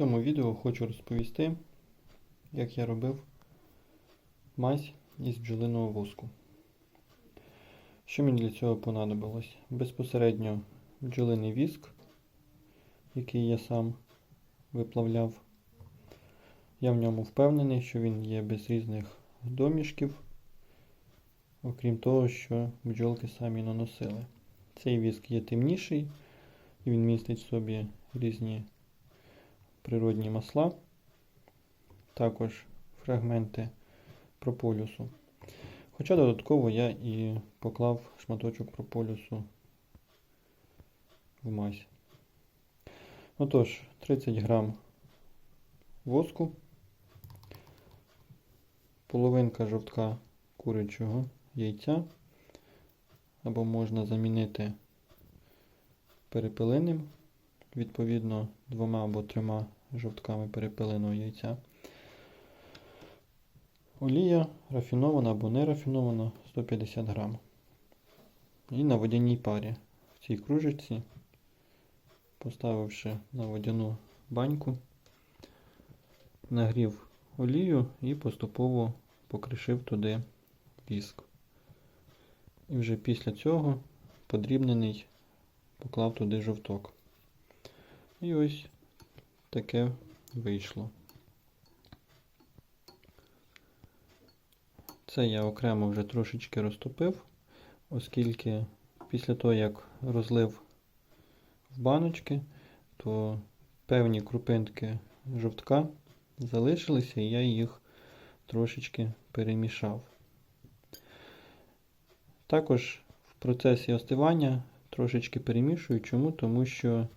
цьому відео хочу розповісти, як я робив мазь із бджолиного воску. Що мені для цього понадобилось? Безпосередньо бджолиний віск, який я сам виплавляв. Я в ньому впевнений, що він є без різних домішків, окрім того, що бджолки самі наносили. Цей віск є темніший, він містить в собі різні природні масла, також фрагменти прополюсу. Хоча додатково я і поклав шматочок прополюсу в мазь. Отож, 30 грам воску, половинка жовтка курячого яйця, або можна замінити перепелиним, відповідно, двома або трьома жовтками перепелиного яйця. Олія рафінована або не рафінована 150 грам. І на водяній парі в цій кружечці, поставивши на водяну баньку, нагрів олію і поступово покришив туди віск. І вже після цього подрібнений поклав туди жовток. І ось таке вийшло. Це я окремо вже трошечки розтопив, оскільки після того, як розлив в баночки, то певні крупинки жовтка залишилися, і я їх трошечки перемішав. Також в процесі остивання трошечки перемішую. Чому? Тому що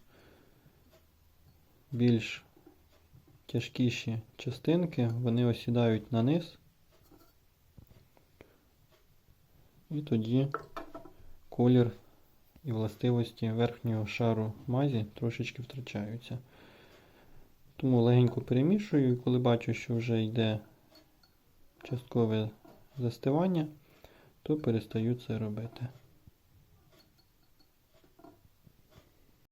більш тяжкіші частинки, вони осідають на низ. І тоді колір і властивості верхнього шару мазі трошечки втрачаються. Тому легенько перемішую і коли бачу, що вже йде часткове застивання, то перестаю це робити.